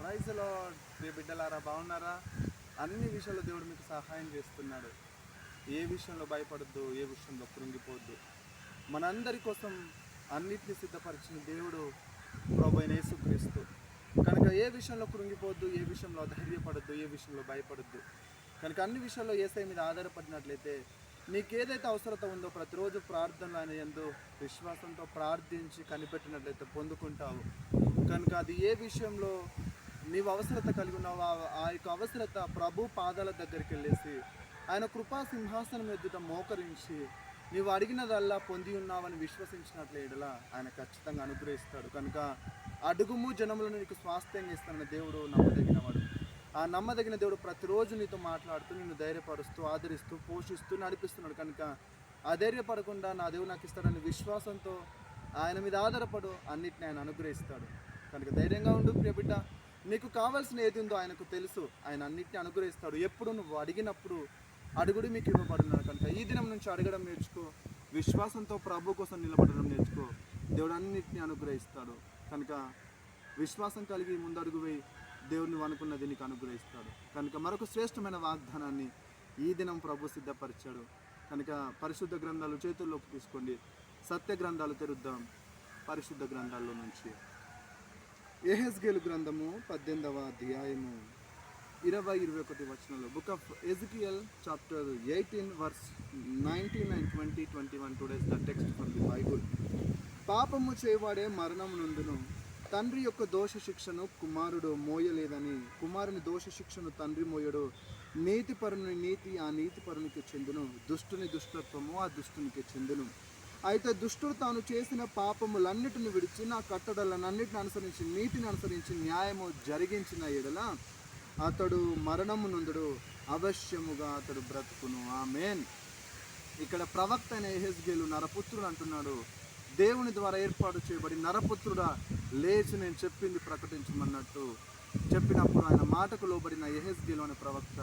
ప్రైజ్లో ప్రియ బిడ్డలారా బాగున్నారా? అన్ని విషయాల్లో దేవుడు మీకు సహాయం చేస్తున్నాడు. ఏ విషయంలో భయపడద్దు ఏ విషయంలో కృంగిపోవద్దు. మనందరి కోసం అన్నిటిని సిద్ధపరిచిన దేవుడు ప్రభు అయిన కనుక ఏ విషయంలో కృంగిపోవద్దు ఏ విషయంలో ధైర్యపడద్దు ఏ విషయంలో భయపడద్దు. కనుక అన్ని విషయాల్లో ఏసై మీద ఆధారపడినట్లయితే నీకు ఏదైతే అవసరత ఉందో ప్రతిరోజు ప్రార్థనలు అనే ఎందు విశ్వాసంతో ప్రార్థించి కనిపెట్టినట్లయితే పొందుకుంటావు. కనుక అది ఏ విషయంలో నీవు అవసరత కలిగి ఉన్నావు? ఆ- ఆ యొక్క అవసరత ప్రభు పాదాల దగ్గరికి వెళ్ళేసి ఆయన కృపా సింహాసనం ఎదుట మోకరించి నీవు అడిగినదల్లా పొంది ఉన్నావని విశ్వసించినట్లేడలా ఆయన ఖచ్చితంగా అనుగ్రహిస్తాడు. కనుక అడుగుము జనములను నీకు స్వాస్థ్యంగా ఇస్తానన్న దేవుడు నమ్మదగినవాడు. ఆ నమ్మదగిన దేవుడు ప్రతిరోజు నీతో మాట్లాడుతూ నిన్ను ధైర్యపరుస్తూ ఆదరిస్తూ పోషిస్తూ నడిపిస్తున్నాడు. కనుక అధైర్యపడకుండా నా దేవుడు నాకు ఇస్తాడని విశ్వాసంతో ఆయన మీద ఆధారపడు అన్నిటిని ఆయన అనుగ్రహిస్తాడు. కనుక ధైర్యంగా ఉండు ప్రియబిడ్డ. నీకు కావాల్సిన ఏది ఉందో ఆయనకు తెలుసు. ఆయన అన్నిటిని అనుగ్రహిస్తాడు. ఎప్పుడు నువ్వు అడిగినప్పుడు అడుగుడు మీకు ఇవ్వబడినాడు కనుక ఈ దినం నుంచి అడగడం నేర్చుకో. విశ్వాసంతో ప్రభు కోసం నిలబడడం నేర్చుకో. దేవుడు అన్నిటిని అనుగ్రహిస్తాడు. కనుక విశ్వాసం కలిగి ముందడుగు వేయి. దేవుడు నువ్వు అనుకున్నది నీకు అనుగ్రహిస్తాడు. కనుక మరొక శ్రేష్టమైన వాగ్దానాన్ని ఈ దినం ప్రభు సిద్ధపరిచాడు. కనుక పరిశుద్ధ గ్రంథాలు చేతుల్లోకి తీసుకోండి. సత్య గ్రంథాలు తెరుద్దాం. పరిశుద్ధ గ్రంథాల్లో నుంచి. ఎహెస్గేలు గ్రంథము పద్దెనిమిదవ అధ్యాయము. ఇరవై ఇరవై ఒకటి వచనంలో book of Ezekiel chapter eighteen verse nineteen and twenty twenty one today's the text for the Bible. పాపము చేయవాడే మరణం నుండును తండ్రి యొక్క దోష శిక్షను కుమారుడు మోయలేదని కుమారుని దోష శిక్షను తండ్రి మోయడు నీతిపరుని నీతి ఆ నీతిపరునికి చెందును దుష్టుని దుష్టత్వము ఆ దుష్టునికి చెందును. అయితే దుష్టుడు తాను చేసిన పాపములన్నిటిని విడిచి నా కట్టడలన్నిటిని అనుసరించి నీతిని అనుసరించి న్యాయము జరిగించిన ఎడల అతడు మరణము నుందుడు అవశ్యముగా అతడు బ్రతుకును. ఆ మేన్ ఇక్కడ ప్రవక్త అయిన ఎహెస్గేలు నరపుత్రుడు అంటున్నాడు దేవుని ద్వారా ఏర్పాటు చేయబడి నరపుత్రుడా లేచి నేను చెప్పింది ప్రకటించమన్నట్టు చెప్పినప్పుడు ఆయన మాటకు లోబడిన ఎహెస్గేలు అనే ప్రవక్త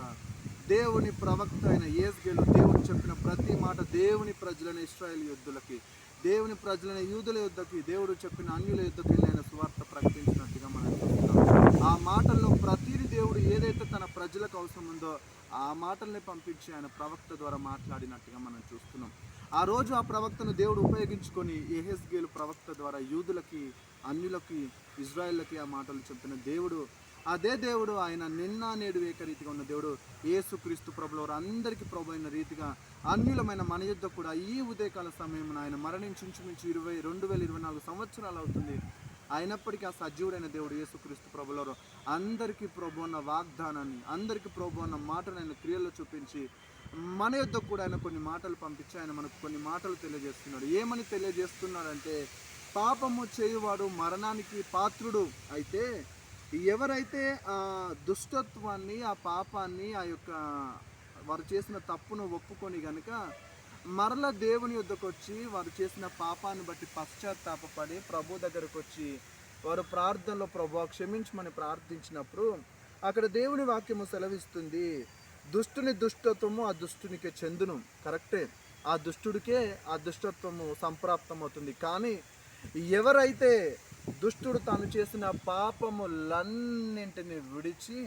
దేవుని ప్రవక్త అయిన ఏజ్గేలు దేవుడు చెప్పిన ప్రతి మాట దేవుని ప్రజలైన ఇస్రాయల్ యుద్ధులకి దేవుని ప్రజలైన యూదుల యుద్ధకి దేవుడు చెప్పిన అన్యుల యుద్ధకి వెళ్ళి ఆయన సువార్త ప్రకటించినట్టుగా మనం చూస్తున్నాం. ఆ మాటల్లో ప్రతిది దేవుడు ఏదైతే తన ప్రజలకు అవసరం ఉందో ఆ మాటల్ని పంపించి ఆయన ప్రవక్త ద్వారా మాట్లాడినట్టుగా మనం చూస్తున్నాం. ఆ రోజు ఆ ప్రవక్తను దేవుడు ఉపయోగించుకొని ఎహెస్గేలు ప్రవక్త ద్వారా యూదులకి అన్యులకి ఇజ్రాయిల్లకి ఆ మాటలు చెప్పిన దేవుడు అదే దేవుడు ఆయన నిన్న నేడు ఏకరీతిగా ఉన్న దేవుడు ఏసుక్రీస్తు ప్రభుల అందరికీ ప్రభు అయిన రీతిగా అన్యులమైన మన యుద్ధ కూడా ఈ ఉదయకాల సమయంలో ఆయన మరణించి ఇంచుమించు ఇరవై రెండు వేల ఇరవై నాలుగు సంవత్సరాలు అవుతుంది. అయినప్పటికీ ఆ సజీవుడైన దేవుడు యేసుక్రీస్తు ప్రభులవారు అందరికీ ప్రభు అన్న వాగ్దానాన్ని అందరికీ ప్రభు అన్న మాటను ఆయన క్రియల్లో చూపించి మన యొద్ద కూడా ఆయన కొన్ని మాటలు పంపించి ఆయన మనకు కొన్ని మాటలు తెలియజేస్తున్నాడు. ఏమని తెలియజేస్తున్నాడంటే పాపము చేయువాడు మరణానికి పాత్రుడు అయితే ఎవరైతే ఆ దుష్టత్వాన్ని ఆ పాపాన్ని ఆ యొక్క వారు చేసిన తప్పును ఒప్పుకొని గనుక మరల దేవుని యొద్దకు వచ్చి వారు చేసిన పాపాన్ని బట్టి పశ్చాత్తాపడి ప్రభు దగ్గరకు వచ్చి వారు ప్రార్థనలో ప్రభు క్షమించమని ప్రార్థించినప్పుడు అక్కడ దేవుని వాక్యము సెలవిస్తుంది దుష్టుని దుష్టత్వము ఆ దుష్టునికే చెందును. కరెక్టే. ఆ దుష్టుడికే ఆ దుష్టత్వము సంప్రాప్తమవుతుంది. కానీ ఎవరైతే దుష్టుడు తాను చేసిన పాపములన్నింటిని విడిచి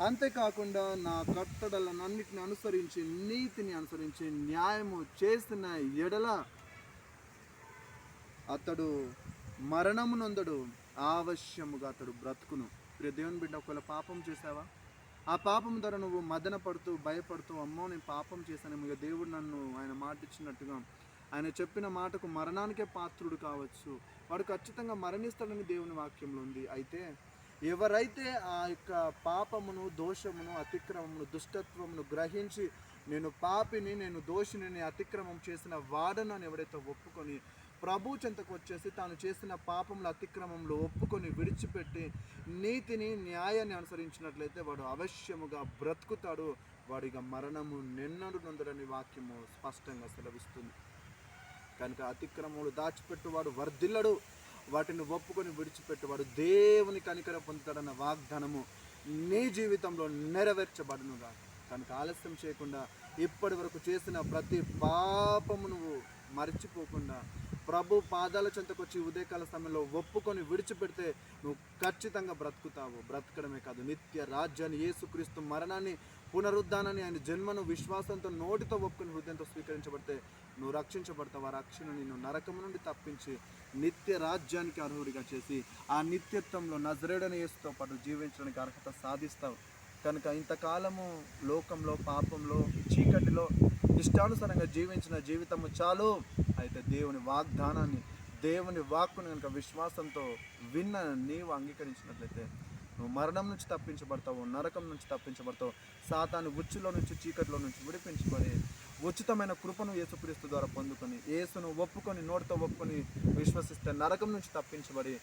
అంతేకాకుండా నా కట్టడలనన్నిటిని అనుసరించి నీతిని అనుసరించి న్యాయము చేసిన ఎడల అతడు మరణమునందడు ఆవశ్యముగా అతడు బ్రతుకును. ప్రియ దేవుని బిడ్డ ఒకవేళ పాపం చేసావా ఆ పాపం ద్వారా నువ్వు మదన పడుతూ భయపడుతూ అమ్మో నేను పాపం చేశాను ఇక దేవుడు నన్ను ఆయన మాట ఇచ్చినట్టుగా ఆయన చెప్పిన మాటకు మరణానికే పాత్రుడు కావచ్చు. వాడు ఖచ్చితంగా మరణిస్తాడని దేవుని వాక్యంలో ఉంది. అయితే ఎవరైతే ఆ యొక్క పాపమును దోషమును అతిక్రమమును దుష్టత్వమును గ్రహించి నేను పాపిని నేను దోషిని నేను అతిక్రమం చేసిన వాడను అని ఎవరైతే ఒప్పుకొని ప్రభు చెంతకు వచ్చేసి తాను చేసిన పాపముల అతిక్రమంలో ఒప్పుకొని విడిచిపెట్టి నీతిని న్యాయాన్ని అనుసరించినట్లయితే వాడు అవశ్యముగా బ్రతుకుతాడు. వాడిగా మరణము నిన్నడు నొందడని వాక్యము స్పష్టంగా సెలవిస్తుంది. కనుక అతిక్రమములు దాచిపెట్టువాడు వర్ధిల్లడు. వాటిని ఒప్పుకొని విడిచిపెట్టువాడు దేవుని కనికర పొందుతాడన్న వాగ్దానము నీ జీవితంలో నెరవేర్చబడునుగా. కనుక ఆలస్యం చేయకుండా ఇప్పటి వరకు చేసిన ప్రతి పాపము నువ్వు మర్చిపోకుండా ప్రభు పాదాల చెంతకు వచ్చి ఉదయకాల సమయంలో ఒప్పుకొని విడిచిపెడితే నువ్వు ఖచ్చితంగా బ్రతుకుతావు. బ్రతకడమే కాదు నిత్య రాజ్యాన్ని యేసుక్రీస్తు మరణాన్ని పునరుద్ధానాన్ని ఆయన జన్మను విశ్వాసంతో నోటితో ఒప్పుకొని హృదయంతో స్వీకరించబడితే నువ్వు రక్షించబడతావు? ఆ రక్షణ నిన్ను నరకము నుండి తప్పించి నిత్య రాజ్యానికి అర్హుడిగా చేసి ఆ నిత్యత్వంలో నజరేడని యేసుతో పాటు జీవించడానికి అర్హత సాధిస్తావు. కనుక ఇంతకాలము లోకంలో పాపంలో చీకటిలో ఇష్టానుసారంగా జీవించిన జీవితము చాలు. అయితే దేవుని వాగ్దానాన్ని దేవుని వాక్కుని కనుక విశ్వాసంతో విన్న నీవు అంగీకరించినట్లయితే నువ్వు మరణం నుంచి తప్పించబడతావు నరకం నుంచి తప్పించబడతావు సాతాను ఉచ్చులో నుంచి చీకటిలో నుంచి విడిపించబడి ఉచితమైన కృపను యేసుక్రీస్తు ద్వారా పొందుకొని యేసును ఒప్పుకొని నోటితో ఒప్పుకొని విశ్వసిస్తే నరకం నుంచి తప్పించబడి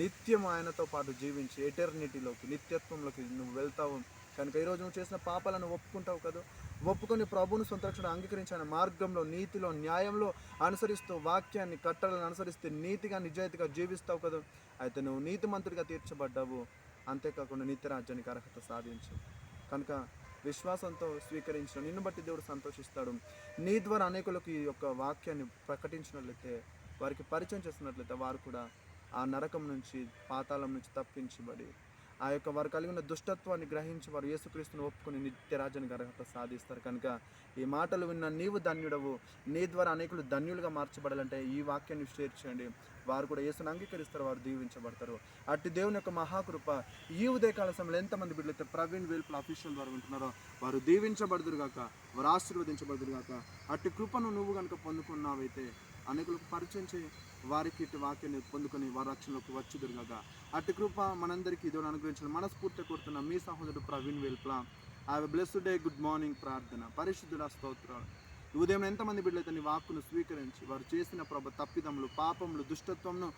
నిత్యం ఆయనతో పాటు జీవించి ఎటర్నిటీలోకి నిత్యత్వంలోకి నువ్వు వెళ్తావు. కనుక ఈరోజు నువ్వు చేసిన పాపాలను ఒప్పుకుంటావు కదా? ఒప్పుకొని ప్రభువును సొంత రక్షణ అంగీకరించిన మార్గంలో నీతిలో న్యాయంలో అనుసరిస్తూ వాక్యాన్ని కట్టలను అనుసరిస్తే నీతిగా నిజాయితీగా జీవిస్తావు కదా? అయితే నువ్వు నీతిమంతుడిగా తీర్చబడ్డావు. అంతేకాకుండా నీతి రాజ్యానికి అర్హత సాధించు. కనుక విశ్వాసంతో స్వీకరించిన నిన్ను బట్టి దేవుడు సంతోషిస్తాడు. నీ ద్వారా అనేకులకు ఈ యొక్క వాక్యాన్ని ప్రకటించినట్లయితే వారికి పరిచయం చేసినట్లయితే వారు కూడా ఆ నరకం నుంచి పాతాళం నుంచి తప్పించబడి ఆ యొక్క వారు కలిగి ఉన్న దుష్టత్వాన్ని గ్రహించి వారు యేసుక్రీస్తుని ఒప్పుకొని నిత్యరాజని అర్హత సాధిస్తారు. కనుక ఈ మాటలు విన్న నీవు ధన్యుడవు. నీ ద్వారా అనేకులు ధన్యులుగా మార్చబడాలంటే ఈ వాక్యాన్ని షేర్ చేయండి. వారు కూడా యేసును అంగీకరిస్తారు వారు దీవించబడతారు. అట్టి దేవుని యొక్క మహాకృప ఈ ఉదయకాల సమయంలో ఎంతమంది బిడ్డలైతే ప్రవీణ్ వేల్పుల అఫీషియల్ వారు ఉంటున్నారో వారు దీవించబడుదురుగాక వారు ఆశీర్వదించబడుదురుగాక అట్టి కృపను నువ్వు కనుక పొందుకున్నావైతే అనేకులకు పరిచయం చేయి. వారికి ఇటు వాక్యాన్ని పొందుకొని వారి రక్షణలోకి వచ్చి గాక అటు కృప మనందరికీ ఇదో అనుగ్రహించిన మనస్ఫూర్తి కోరుతున్న మీ సహోదరుడు ప్రవీణ్ వేల్పుల. ఆ బ్లెస్డ్ డే గుడ్ మార్నింగ్ ప్రార్థన. పరిశుద్ధుడ స్తోత్రాలు. ఉదయం ఎంతమంది బిడ్డలైతే నీ వాక్కును స్వీకరించి వారు చేసిన ప్రభ తప్పిదములు పాపములు దుష్టత్వంను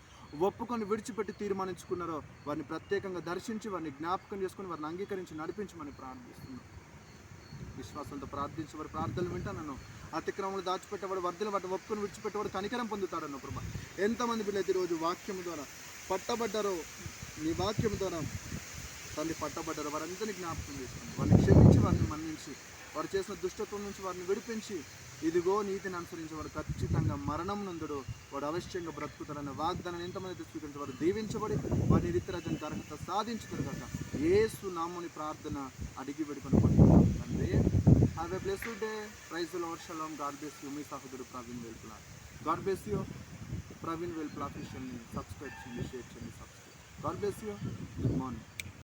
ఒప్పుకొని విడిచిపెట్టి తీర్మానించుకున్నారో వారిని ప్రత్యేకంగా దర్శించి వారిని జ్ఞాపకం చేసుకుని వారిని అంగీకరించి నడిపించమని ప్రార్థిస్తున్నాను విశ్వాసంతో ప్రార్థించి వారి ప్రార్థనలు వింటానను అతిక్రమలు దాచిపెట్టేవాడు వర్ధలు వాటి ఒప్పుకొని విడిచిపెట్టేవాడు కనికరం పొందుతాడన్న ప్రభా ఎంతమంది బిడ్డలైతే ఈరోజు వాక్యం ద్వారా పట్టబడ్డారో నీ వాక్యం ద్వారా తల్లి పట్టబడ్డారో వారందరినీ జ్ఞాపకం చేసుకుని వారిని క్షమించి వారిని మన్నించి వారు చేసిన దుష్టత్వం నుంచి వారిని విడిపించి ఇదిగో నీతిని అనుసరించి వాడు ఖచ్చితంగా మరణం నందుడు వాడు అవశ్యంగా బ్రతుకుతాడన్న వాగ్దానం ఎంతమంది స్వీకరించి వారు దీవించబడి వారి రీతిరాజానికి అర్హత సాధించుతారు కనుక ఏసు నాముని ప్రార్థన అడిగి పెడుకుని అంటే తండ్రి have a blessed day praise Lord shalom God bless you మీ సహోదరుడు Praveen Velpula God bless you Praveen Velpula అఫీషియల్ని subscribe చేయండి షేర్ చేయండి subscribe God bless you good morning